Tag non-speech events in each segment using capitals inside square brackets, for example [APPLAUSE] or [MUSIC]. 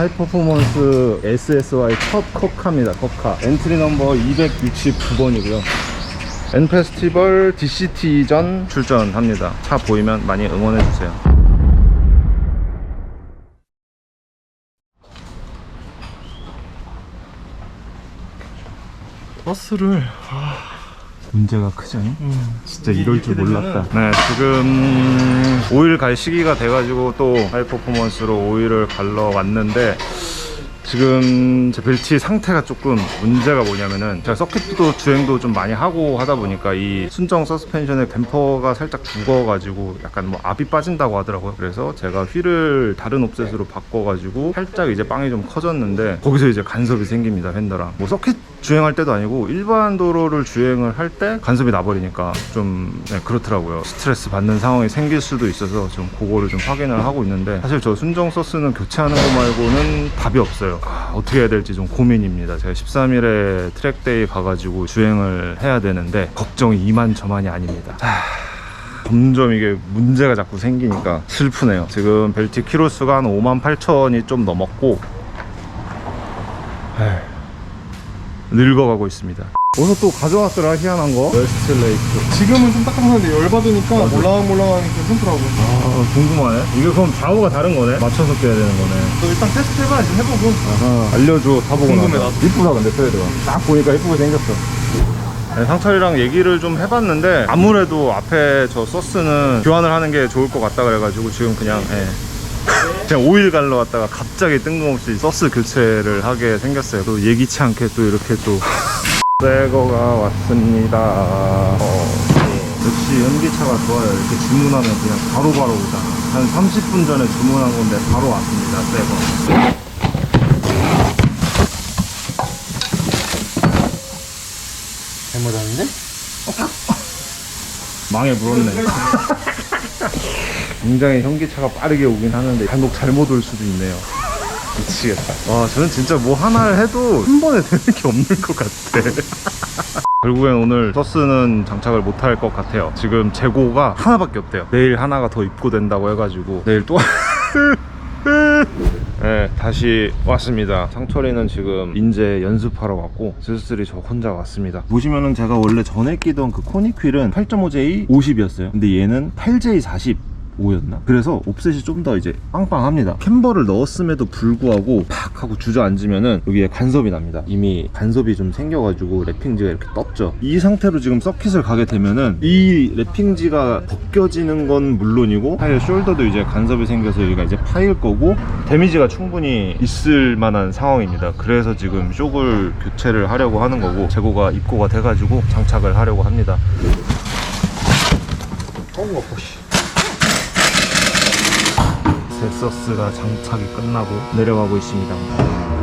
하이퍼포먼스 SSY 첫 컵카입니다. 컵카. 엔트리 넘버 269번이고요. N 페스티벌 DCT 전 출전합니다. 차 보이면 많이 응원해주세요. 버스를 문제가 크죠? 진짜 이럴 줄 몰랐다. 네, 지금 오일 갈 시기가 돼가지고 또 하이 퍼포먼스로 오일을 갈러 왔는데 지금 제 벨트 상태가 조금 문제가 뭐냐면은 제가 서킷도 주행도 좀 많이 하고 하다 보니까 이 순정 서스펜션의 댐퍼가 살짝 죽어가지고 약간 뭐 압이 빠진다고 하더라고요. 그래서 제가 휠을 다른 옵셋으로 바꿔가지고 살짝 이제 빵이 좀 커졌는데 거기서 이제 간섭이 생깁니다 팬더랑 뭐 서킷 주행할 때도 아니고 일반 도로를 주행을 할 때 간섭이 나버리니까 좀 네, 그렇더라고요. 스트레스 받는 상황이 생길 수도 있어서 좀 그거를 좀 확인을 하고 있는데 사실 저 순정 서스는 교체하는 거 말고는 답이 없어요. 아, 어떻게 해야 될지 좀 고민입니다. 제가 13일에 트랙데이 가가지고 주행을 해야 되는데 걱정이 이만저만이 아닙니다. 하... 점점 이게 문제가 자꾸 생기니까 슬프네요. 지금 벨트 키로수가 한 5만 8천이 좀 넘었고 에휴, 늙어가고 있습니다. 어디서 또 가져왔더라 희한한 거 웨스트 레이크 지금은 좀 딱딱한데 열받으니까 몰랑몰랑하니 괜찮더라고요. 아 궁금하네 이게 그럼 좌우가 다른 거네 맞춰서 껴야 되는 거네 너 일단 테스트 해봐야지 해보고. 아하 알려줘 타보고 궁금해, 나서 나도. 이쁘다 근데 트레드가 딱 보니까 이쁘게 생겼어 네, 상철이랑 얘기를 좀 해봤는데 아무래도 앞에 저 서스는 교환을 하는 게 좋을 것 같다 그래가지고 지금 그냥 예. [LAUGHS] 그냥 오일 갈러 왔다가 갑자기 뜬금없이 서스 교체를 하게 생겼어요. 또 예기치 않게 또 이렇게 또 [LAUGHS] 새거가 왔습니다. 어, 역시 현기차가 좋아요. 이렇게 주문하면 그냥 바로 바로 오잖아 한 30분 전에 주문한 건데 바로 왔습니다 새거. 잘못하는데? [LAUGHS] 망에 물었네. 굉장히 현기차가 빠르게 오긴 하는데 간혹 잘못 올 수도 있네요. 미치겠다. 와, 저는 진짜 뭐 하나를 해도 한 번에 되는 게 없는 것 같아. [LAUGHS] 결국엔 오늘 서스는 장착을 못 할 것 같아요. 지금 재고가 하나밖에 없대요. 내일 하나가 더 입고된다고 해가지고 내일 또 [LAUGHS] 네, 다시 왔습니다. 상철이는 지금 인제 연습하러 왔고 슬슬이 저 혼자 왔습니다. 보시면은 제가 원래 전에 끼던 그 코닉휠은 8.5J 50이었어요. 근데 얘는 8J 40. 5였나? 그래서 옵셋이 좀 더 이제 빵빵합니다. 캠버를 넣었음에도 불구하고 팍 하고 주저앉으면은 여기에 간섭이 납니다. 이미 간섭이 좀 생겨가지고 랩핑지가 이렇게 떴죠. 이 상태로 지금 서킷을 가게 되면은 이 랩핑지가 벗겨지는 건 물론이고 타이어 숄더도 이제 간섭이 생겨서 여기가 이제 파일 거고 데미지가 충분히 있을 만한 상황입니다. 그래서 지금 쇼을 교체를 하려고 하는 거고 재고가 입고가 돼가지고 장착을 하려고 합니다. 어, 아파, 씨. 섹서스가 장착이 끝나고 내려가고 있습니다.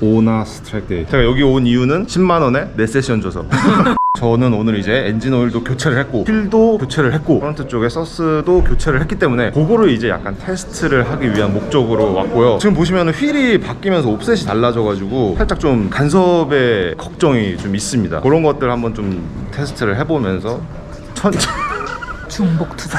오나 스트라이크 제가 여기 온 이유는 10만원에 네 세션 줘서. [LAUGHS] 저는 오늘 이제 엔진 오일도 교체를 했고 휠도 교체를 했고 프런트 쪽에 서스도 교체를 했기 때문에 그거를 이제 약간 테스트를 하기 위한 목적으로 왔고요. 지금 보시면 휠이 바뀌면서 옵셋이 달라져가지고 살짝 좀 간섭의 걱정이 좀 있습니다. 그런 것들 한번 좀 테스트를 해보면서 천천히 중복 투자.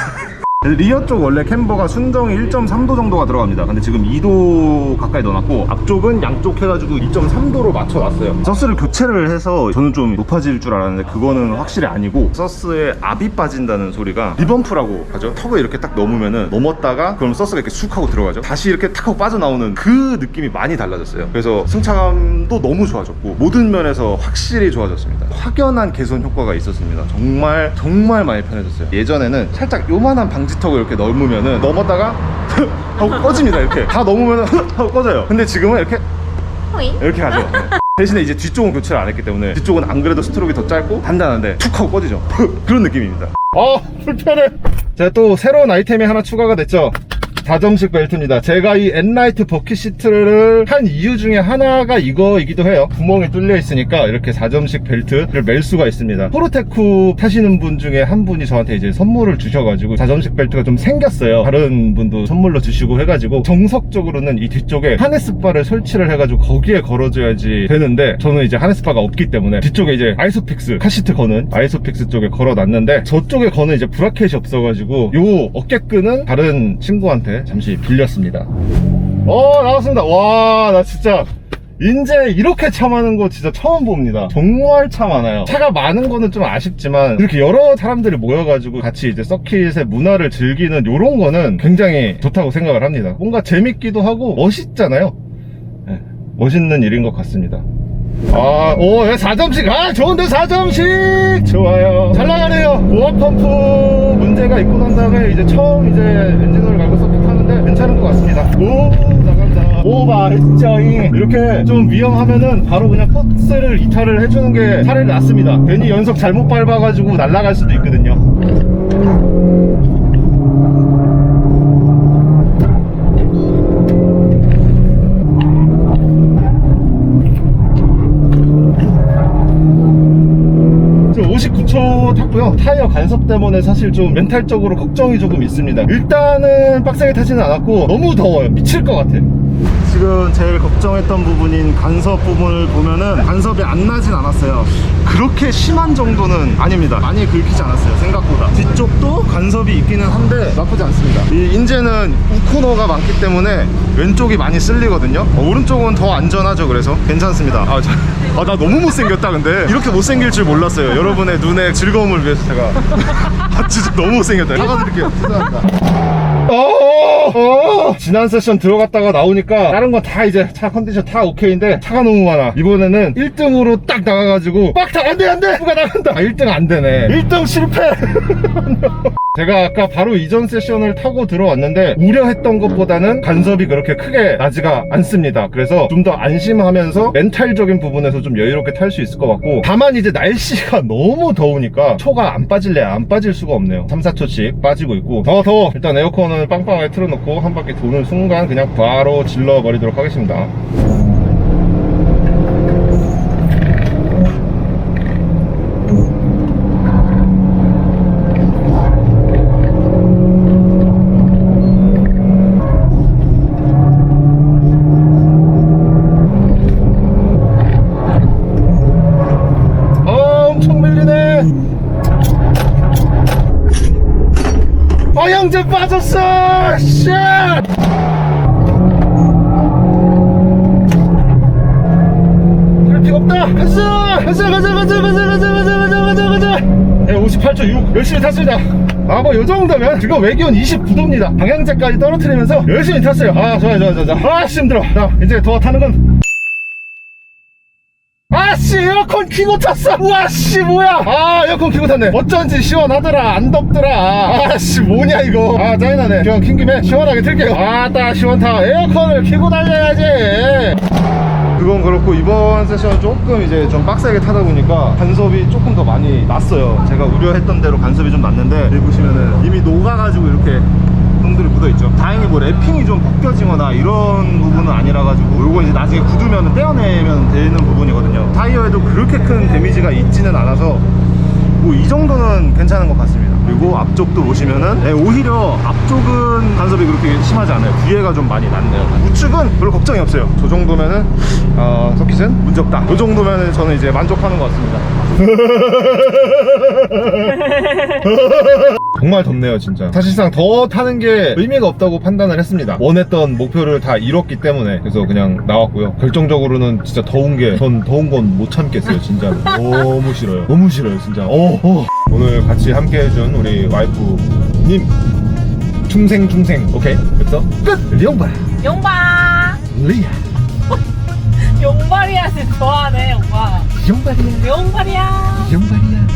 리어 쪽 원래 캠버가 순정이 1.3도 정도가 들어갑니다. 근데 지금 2도 가까이 넣어놨고 앞쪽은 양쪽 해가지고 2.3도로 맞춰놨어요. 서스를 교체를 해서 저는 좀 높아질 줄 알았는데 그거는 확실히 아니고 서스에 압이 빠진다는 소리가 리범프라고 하죠. 턱을 이렇게 딱 넘으면은 넘었다가 그럼 서스가 이렇게 쑥 하고 들어가죠. 다시 이렇게 탁 하고 빠져나오는 그 느낌이 많이 달라졌어요. 그래서 승차감도 너무 좋아졌고 모든 면에서 확실히 좋아졌습니다. 확연한 개선 효과가 있었습니다. 정말 정말 많이 편해졌어요. 예전에는 살짝 요만한 방지 턱을 이렇게 넘으면은 넘었다가 [LAUGHS] 하고 꺼집니다. 이렇게 다 넘으면은 [LAUGHS] 하고 꺼져요. 근데 지금은 이렇게 이렇게 가죠. 네. 대신에 이제 뒤쪽은 교체를 안 했기 때문에 뒤쪽은 안 그래도 스트로크가 더 짧고 단단한데 툭 하고 꺼지죠. [LAUGHS] 그런 느낌입니다. 어 불편해. 제가 또 새로운 아이템이 하나 추가가 됐죠. 4점식 벨트입니다. 제가 이 엔라이트 버킷 시트를 한 이유 중에 하나가 이거이기도 해요. 구멍이 뚫려 있으니까 이렇게 4점식 벨트를 멜 수가 있습니다. 포르테쿠 타시는 분 중에 한 분이 저한테 이제 선물을 주셔가지고 4점식 벨트가 좀 생겼어요. 다른 분도 선물로 주시고 해가지고 정석적으로는 이 뒤쪽에 하네스바를 설치를 해가지고 거기에 걸어줘야지 되는데 저는 이제 하네스바가 없기 때문에 뒤쪽에 이제 아이소픽스 카시트 거는 아이소픽스 쪽에 걸어놨는데 저쪽에 거는 이제 브라켓이 없어가지고 요 어깨끈은 다른 친구한테 잠시 빌렸습니다. 어 나왔습니다. 와 나 진짜 인제 이렇게 차 많은 거 진짜 처음 봅니다. 정말 차 많아요. 차가 많은 거는 좀 아쉽지만 이렇게 여러 사람들이 모여가지고 같이 이제 서킷의 문화를 즐기는 요런 거는 굉장히 좋다고 생각을 합니다. 뭔가 재밌기도 하고 멋있잖아요. 네, 멋있는 일인 것 같습니다. 아, 오, 4점씩. 아, 좋은데 4점씩. 좋아요. 잘 나가네요. 고압 펌프 문제가 있고 난 다음에 이제 처음 이제 엔진오일 갈고 서 킷 하는데 괜찮은 것 같습니다. 오, 나간다. 오바했죠잉. 이렇게 좀 위험하면은 바로 그냥 코스를 이탈을 해주는 게 차라리 낫습니다. 괜히 연속 잘못 밟아가지고 날아갈 수도 있거든요. 59초 탔고요. 타이어 간섭 때문에 사실 좀 멘탈적으로 걱정이 조금 있습니다. 일단은 빡세게 타지는 않았고 너무 더워요. 미칠 것 같아. 지금 제일 걱정했던 부분인 간섭 부분을 보면은 간섭이 안 나진 않았어요. 그렇게 심한 정도는 아닙니다. 많이 긁히지 않았어요. 생각보다. 뒤쪽도 간섭이 있기는 한데 나쁘지 않습니다. 이 인제는 우코너가 많기 때문에 왼쪽이 많이 쓸리거든요. 어, 오른쪽은 더 안전하죠. 그래서 괜찮습니다. 아, 저, 아, 나 너무 못생겼다. 근데 이렇게 못생길 줄 몰랐어요. 여러분의 눈의 즐거움을 위해서 제가 [LAUGHS] 아, 진짜 너무 못생겼다. 사과드릴게요. 죄송합니다. [LAUGHS] 어, 어. 지난 세션 들어갔다가 나오니까 다른 건 다 이제 차 컨디션 다 오케이인데 차가 너무 많아. 이번에는 1등으로 딱 나가가지고 빡다 안돼 안돼! 누가 나간다! 아, 1등 안 되네. 1등 실패! [LAUGHS] 제가 아까 바로 이전 세션을 타고 들어왔는데 우려했던 것보다는 간섭이 그렇게 크게 나지가 않습니다. 그래서 좀 더 안심하면서 멘탈적인 부분에서 좀 여유롭게 탈 수 있을 것 같고 다만 이제 날씨가 [LAUGHS] 너무 더우니까 초가 안 빠질래 안 빠질 수가 없네요. 3, 4초씩 빠지고 있고 더 더워 일단 에어컨 을 빵빵하게 틀어놓고 한 바퀴 도는 순간 그냥 바로 질러버리도록 하겠습니다. 아 방향제 빠졌어 쉣 필요 없다 가자 가자 가자 가자 가자 가자 가자 가자 가자 네, 58초 6 열심히 탔습니다. 아뭐 요정도면 지금 외기온 29도입니다. 방향제까지 떨어뜨리면서 열심히 탔어요. 아 좋아요 좋아요 좋아요 아씨 힘들어. 자 이제 더 타는 건. 아씨 에어컨 키고 탔어. 우와씨 뭐야? 아 에어컨 키고 탔네. 어쩐지 시원하더라 안 덥더라. 아씨 뭐냐 이거. 아 짜증나네. 시원 킨 김에 시원하게 틀게요. 아따 시원타. 에어컨을 키고 달려야지 그건 그렇고 이번 세션은 조금 이제 좀 빡세게 타다 보니까 간섭이 조금 더 많이 났어요. 제가 우려했던 대로 간섭이 좀 났는데 여기 보시면은 이미 녹아가지고 이렇게 형들이 묻어있죠. 다행히 뭐 랩핑이 좀 벗겨지거나 이런 부분은 아니라 가지고 요거 이제 나중에 굳으면 떼어내면 되는 부분이거든요. 타이어에도 그렇게 큰 데미지가 있지는 않아서 뭐 이 정도는 괜찮은 것 같습니다 그리고 앞쪽도 보시면은 네, 오히려 앞쪽은 간섭이 그렇게 심하지 않아요. 뒤에가 좀 많이 낫네요. 우측은 별로 걱정이 없어요. 저 정도면은 어, 서킷은 문제 없다. 이 정도면은 저는 이제 만족하는 것 같습니다. [LAUGHS] 정말 덥네요 진짜. 사실상 더 타는 게 의미가 없다고 판단을 했습니다. 원했던 목표를 다 이뤘기 때문에 그래서 그냥 나왔고요. 결정적으로는 진짜 더운 게 전 더운 건 못 참겠어요 진짜 너무 싫어요. 너무 싫어요 진짜. 어, 어. 오늘 같이 함께 해준 우리 와이프님. 충생 충생. 오케이? 됐어? 끝! 리옹바 용바 리아. [LAUGHS] 용발이야 진짜 좋아하네 용바 용바리야. 용발이야. 용바리야.